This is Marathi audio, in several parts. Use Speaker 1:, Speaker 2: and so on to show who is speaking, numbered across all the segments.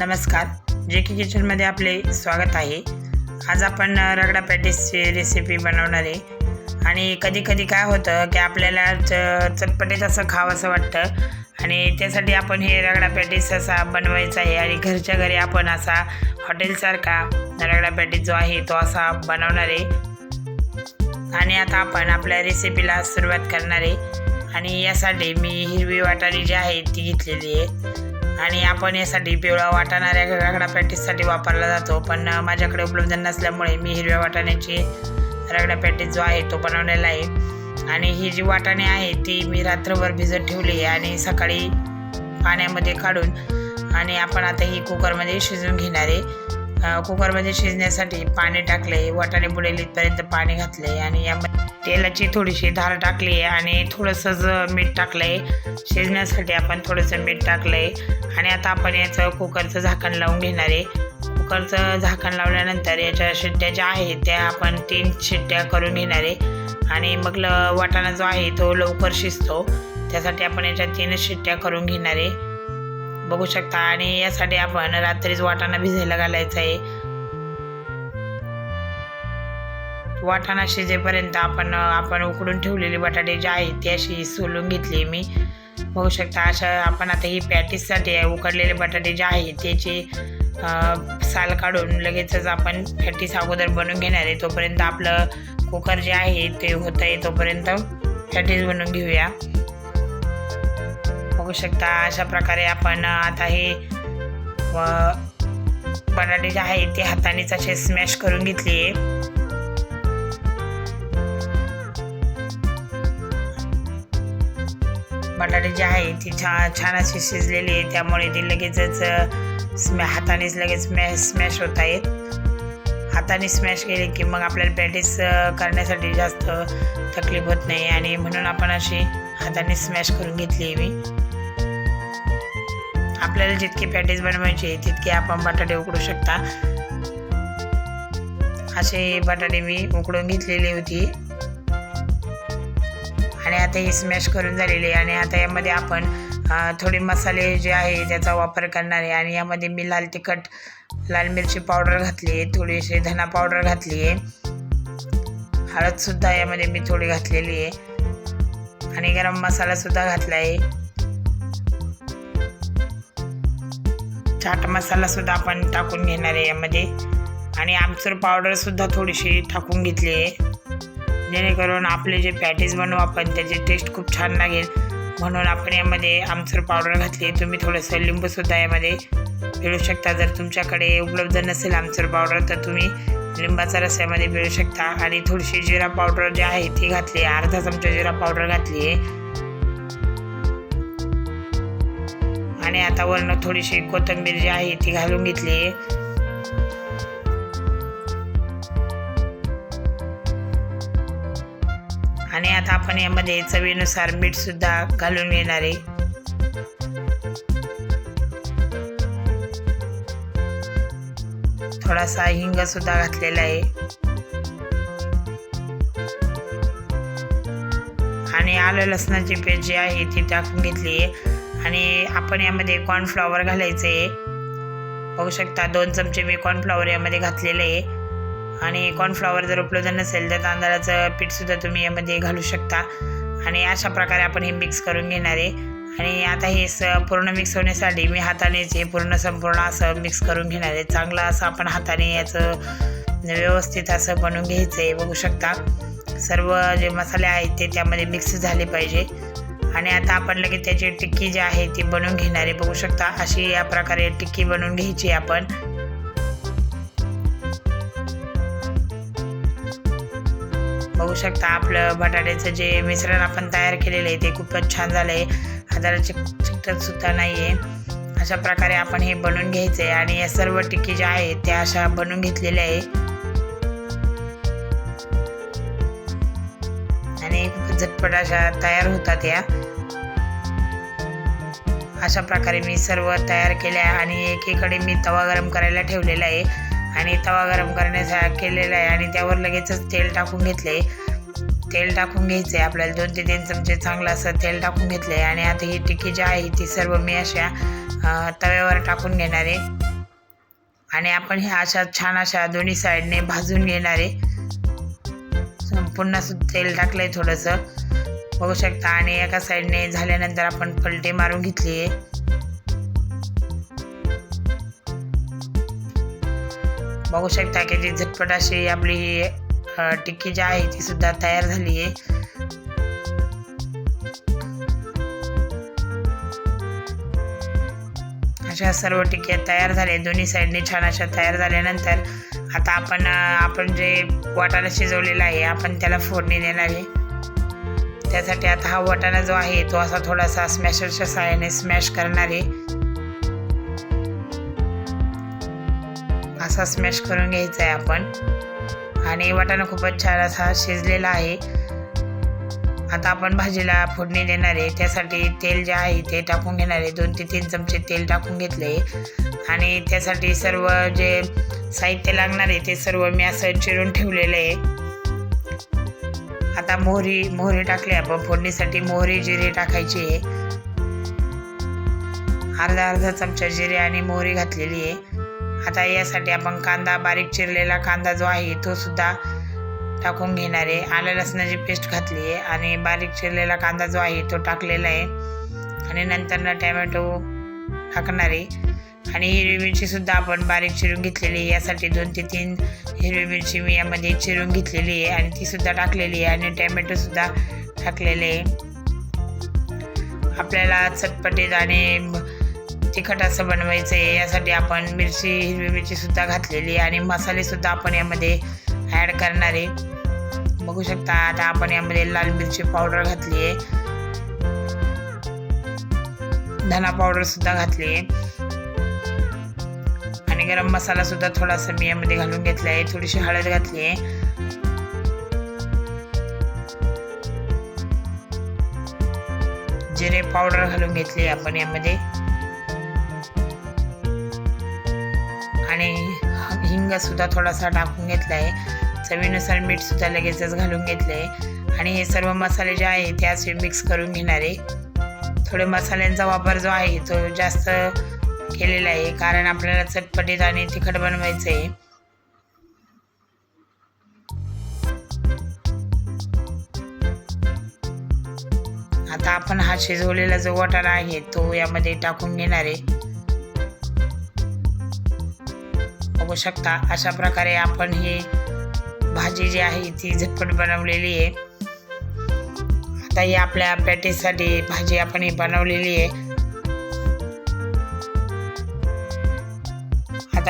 Speaker 1: नमस्कार. जे की किचनमध्ये आपले स्वागत आहे. आज आपण रगडा पॅटीसची रेसिपी बनवणार आहे. आणि कधी कधी काय होतं की आपल्याला च चटपटीत असं खावंसं वाटतं. आणि त्यासाठी आपण हे रगडा पॅटीस असा बनवायचा आहे. आणि घरच्या घरी आपण असा हॉटेलसारखा रगडा पॅटीस जो आहे तो असा बनवणार आहे. आणि आता आपण आपल्या रेसिपीला सुरुवात करणार आहे. आणि यासाठी मी हिरवी वाटाणी जी आहे ती घेतलेली आहे. आणि आपण यासाठी पिवळा वाटाणा रगडा पॅटीससाठी वापरला जातो. पण माझ्याकडे उपलब्ध नसल्यामुळे मी हिरव्या वाटाण्याची रगडा पॅटीस जो आहे तो बनवलेला आहे. आणि ही जी वाटाणे आहे ती मी रात्रभर भिजत ठेवली आहे आणि सकाळी पाण्यामध्ये काढून आणि आपण आता ही कुकरमध्ये शिजवून घेणार आहे. कुकरमध्ये शिजण्यासाठी पाणी टाकले वाटाणे बुडेल इथपर्यंत पाणी घातले आणि यामध्ये तेलाची थोडीशी धार टाकली आहे आणि थोडंसं मीठ टाकलं. आहे शिजण्यासाठी आपण थोडंसं मीठ टाकलं आहे आणि आता आपण याचं कुकरचं झाकण लावून घेणार आहे. कुकरचं झाकण लावल्यानंतर याच्या शिट्ट्या ज्या आहेत त्या आपण तीन शिट्ट्या करून घेणार आहे. आणि मग ल वाटाणा जो आहे तो लवकर शिजतो. त्यासाठी आपण याच्या तीनच शिट्ट्या करून घेणार आहे. बघू शकता. आणि यासाठी आपण रात्रीच वाटाणा भिजायला घालायचा आहे वाटाणा शिजेपर्यंत आपण आपण उकडून ठेवलेली बटाटे जे आहेत ती अशी सोलून घेतली मी. बघू शकता अशा आपण आता ही पॅटीससाठी उकडलेले बटाटे जे आहेत त्याची साल काढून लगेचच आपण पॅटीस अगोदर बनवून घेणार आहे. तोपर्यंत आपलं कुकर जे आहे ते होत आहे तोपर्यंत पॅटीस बनवून घेऊया. बघू शकता अशा प्रकारे आपण आता हे व बटाटे जे आहे ते हातानेच असे स्मॅश करून घेतले बटाटे जे आहे ती छान छान अशी शिजलेली आहे त्यामुळे ती लगेचच स्मॅ हातानेच लगेच स्मॅश स्मॅश होत आहेत हाताने स्मॅश केले की मग आपल्याला पॅटीस करण्यासाठी जास्त तकलीफ होत नाही आणि म्हणून आपण अशी हाताने स्मॅश करून घेतली आहे मी. आपल्याला जितके पॅटीज बनवायचे तितके आपण बटाटे उकडू शकता. असे बटाटे मी उकडून घेतलेली होती. आणि आता ही स्मॅश करून झालेली आहे. आणि आता यामध्ये आपण थोडे मसाले जे आहे त्याचा वापर करणार आहे. आणि यामध्ये मी लाल तिखट लाल मिरची पावडर घातली आहे. थोडीशी धना पावडर घातली आहे. हळदसुद्धा यामध्ये मी थोडी घातलेली आहे. आणि गरम मसालासुद्धा घातला आहे. चाट मसालासुद्धा आपण टाकून घेणार आहे यामध्ये. आणि आमचूर पावडरसुद्धा थोडीशी टाकून घेतली आहे. जेणेकरून आपले जे पॅटीज बनवू आपण त्याची टेस्ट खूप छान लागेल. म्हणून आपण यामध्ये आमचूर पावडर घातली तुम्ही थोडंसं लिंबूसुद्धा यामध्ये पिळू शकता. जर तुमच्याकडे उपलब्ध नसेल आमचूर पावडर तर तुम्ही लिंबाचा रस यामध्ये पिळू शकता. आणि थोडीशी जिरा पावडर जे आहे ती घातली आहे. अर्धा चमचा जिरा पावडर घातली आहे. आणि आता वरनं थोडीशी कोथिंबीर जी आहे ती घालून घेतली. आणि आता आपण यामध्ये चवीनुसार मीठ सुद्धा घालून घेणार आहे. थोडासा हिंग सुद्धा घातलेला आहे. आणि आलं लसणाची पेस्ट जी आहे ती टाकून घेतली आहे. आणि आपण यामध्ये कॉर्नफ्लॉवर घालायचं. आहे बघू शकता दोन चमचे मी कॉर्नफ्लॉवर यामध्ये घातलेले आहे. आणि कॉर्नफ्लॉवर जर उपलब्ध नसेल तर तांदळाचं पीठसुद्धा तुम्ही यामध्ये घालू शकता. आणि अशा प्रकारे आपण हे मिक्स करून घेणार आहे. आणि आता हे स पूर्ण मिक्स होण्यासाठी मी हातानेच हे पूर्ण संपूर्ण असं मिक्स करून घेणार आहे. चांगलं असं आपण हाताने याचं व्यवस्थित असं बनवून घ्यायचं आहे. बघू शकता सर्व जे मसाले आहेत ते त्यामध्ये मिक्स झाले पाहिजे. आणि आता आपण लगेच त्याची टिक्की जी आहे ती बनवून घेणारी बघू शकता अशी या प्रकारे टिक्की बनवून घ्यायची आपण. बघू शकता आपलं बटाट्याचं जे मिश्रण आपण तयार केलेलं आहे ते खूपच छान झालं आहे हाताला चिक सुद्धा नाही आहे अशा प्रकारे आपण हे बनवून घ्यायचं आहे आणि या सर्व टिक्की ज्या आहेत त्या अशा बनवून घेतलेल्या आहे. आणि झटपट अशा तयार होतात या. अशा प्रकारे मी सर्व तयार केल्या आहे आणि एकीकडे मी तवा गरम करायला ठेवलेला आहे. आणि तवा गरम करण्याचा केलेला आहे आणि त्यावर लगेचच तेल टाकून घेतले तेल टाकून घ्यायचं आहे आपल्याला दोन ते तीन चमचे चांगलं असं तेल टाकून घेतलं आहे आणि आता ही टिकी जी आहे ती सर्व मी अशा तव्यावर टाकून घेणार आहे. आणि आपण ह्या अशा छान अशा दोन्ही साईडने भाजून घेणार आहे. पुन्हा तेल टाकलं आहे थोडंसं. बघू शकता. आणि एका साईडने झाल्यानंतर आपण पलटे मारून घेतली. आहे बघू शकता की जी झटपट अशी आपली ही टिक्की जी आहे ती सुद्धा तयार झाली आहे. अशा सर्व टिक्क्या तयार झाले दोन्ही साईडने छान अशा तयार झाल्यानंतर आता आपण आपण जे वाटाणा शिजवलेला आहे आपण त्याला फोडणी देणार आहे. त्यासाठी आता हा वाटाणा जो आहे तो असा थोडासा स्मॅशरच्या सहाय्याने स्मॅश करणार. आहे असा स्मॅश करून घ्यायचा आहे आपण. आणि वाटाणा खूपच छान असा शिजलेला आहे. आता आपण भाजीला फोडणी देणार आहे. त्यासाठी तेल जे आहे ते टाकून घेणार आहे. दोन ते तीन चमचे तेल टाकून घेतले आणि त्यासाठी सर्व जे साहित्य लागणार आहे ते सर्व मी असं चिरून ठेवलेलं आहे. आता मोहरी मोहरी टाकली आपण फोडणीसाठी मोहरी जिरे टाकायची आहे. अर्धा अर्धा चमचा जिरे आणि मोहरी घातलेली आहे. आता यासाठी आपण कांदा बारीक चिरलेला कांदा जो आहे तो सुद्धा टाकून घेणार आहे. आलं लसणाची पेस्ट घातली आहे आणि बारीक चिरलेला कांदा जो आहे तो टाकलेला आहे. आणि नंतर ना टॅमॅटो टाकणार आहे. आणि हिरवी मिरची सुद्धा आपण बारीक चिरून घेतलेली आहे. यासाठी दोन ते तीन हिरवी मिरची मी यामध्ये चिरून घेतलेली आहे आणि ती सुद्धा टाकलेली आहे आणि टॅमॅटो सुद्धा टाकलेले आहे. आपल्याला चटपटीत आणि तिखट असं बनवायचं आहे. यासाठी आपण मिरची हिरवी मिरची सुद्धा घातलेली आहे आणि मसाले सुद्धा आपण यामध्ये ॲड करणार आहे. बघू शकता आता आपण यामध्ये लाल मिरची पावडर घातली आहे. धना पावडर सुद्धा घातली आहे. गरम मसाला सुद्धा थोडासा मी यामध्ये घालून घेतला आहे थोडीशी हळद घातली आहे जिरे पावडर घालून घेतली आपण यामध्ये. आणि हिंग सुद्धा थोडासा टाकून घेतला आहे चवीनुसार मीठ सुद्धा लगेचच घालून घेतले आणि हे सर्व मसाले जे आहे ते असे मिक्स करून घेणार. आहे थोडे मसाल्यांचा वापर जो आहे तो जास्त केलेला आहे कारण आपल्याला चटपटीत आणि तिखट बनवायचं आहे आता आपण हा शिजवलेला जो वाटाणा आहे तो यामध्ये टाकून घेणार आहे. बघू शकता अशा प्रकारे आपण ही भाजी जी आहे ती झटपट बनवलेली आहे. आता ही आपल्या पॅटीसाठी भाजी आपण ही बनवलेली आहे.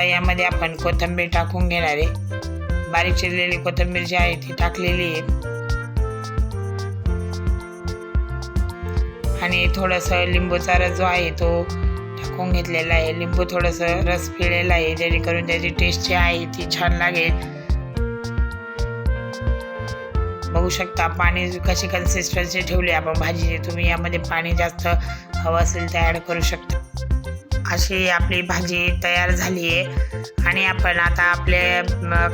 Speaker 1: आता यामध्ये आपण कोथिंबीर टाकून घेणार आहे. बारीक चिरलेली कोथिंबीर जी आहे ती टाकलेली आहे. आणि थोडंसं लिंबूचा रस जो आहे तो टाकून घेतलेला आहे. लिंबू थोडंसं रस पिळलेला आहे जेणेकरून त्याची टेस्ट जी आहे ती छान लागेल. बघू शकता पाणी कशी कन्सिस्टन्सी ठेवली आपण भाजीची. तुम्ही यामध्ये पाणी जास्त हवं असेल तर ॲड करू शकता. अशी आपली भाजी तयार झाली आहे आणि आपण आता आपले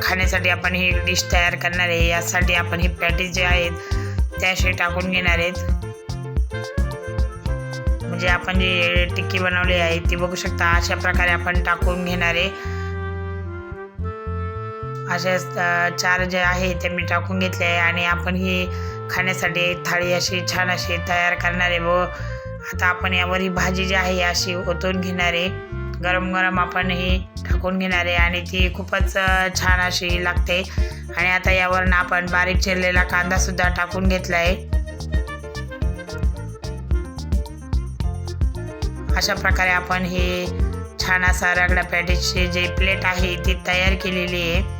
Speaker 1: खाण्यासाठी आपण ही डिश तयार करणार आहे. यासाठी आपण ही पॅटीस जे आहेत त्याशी टाकून घेणार आहेत. म्हणजे आपण जी टिक्की बनवली आहे ती बघू शकता अशा प्रकारे आपण टाकून घेणार आहे. अशा चार जे आहे ते मी टाकून घेतले आहे. आणि आपण ही खाण्यासाठी थाळी अशी छान अशी तयार करणार आहे. व आता आपण यावर ही भाजी जी आहे अशी ओतून घेणार आहे गरम गरम आपण ही टाकून घेणारे आणि ती खूपच छान अशी लागते. आणि आता यावरनं आपण बारीक चिरलेला कांदा सुद्धा टाकून घेतला आहे अशा प्रकारे आपण हे छान असा रगडा पॅटीची जी प्लेट आहे ती तयार केलेली आहे.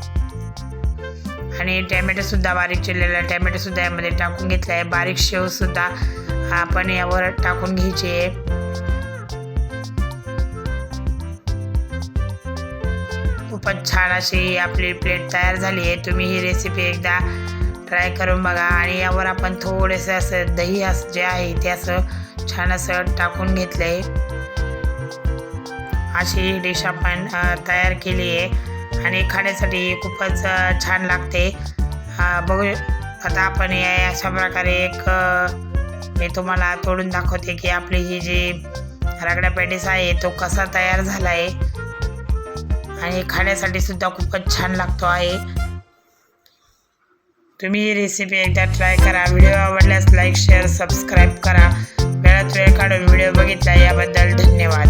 Speaker 1: आणि टॅमॅटोसुद्धा बारीक चिरलेला टॅमॅटोसुद्धा यामध्ये टाकून घेतला आहे बारीक शेवसुद्धा आपण यावर टाकून घ्यायची. आहे खूपच छान अशी आपली प्लेट तयार झाली आहे. तुम्ही ही रेसिपी एकदा ट्राय करून बघा. आणि यावर आपण थोडेसे असं दही असं जे आहे ते असं छान असं टाकून घेतलं आहे अशी ही डिश आपण तयार केली आहे. आणि खाण्यासाठी खूपच छान लागते. बघू. आता आपण या अशा प्रकारे एक मी तुम्हाला तोडून दाखवते की आपली ही जी रगडा पॅटीस आहे तो कसा तयार झाला आहे आणि खाण्यासाठी सुद्धा खूपच छान लागतो आहे. तुम्ही ही रेसिपी एकदा ट्राय करा. व्हिडिओ आवडल्यास लाईक शेअर सबस्क्राईब करा. वेळात वेळ काढून व्हिडिओ बघितला याबद्दल धन्यवाद.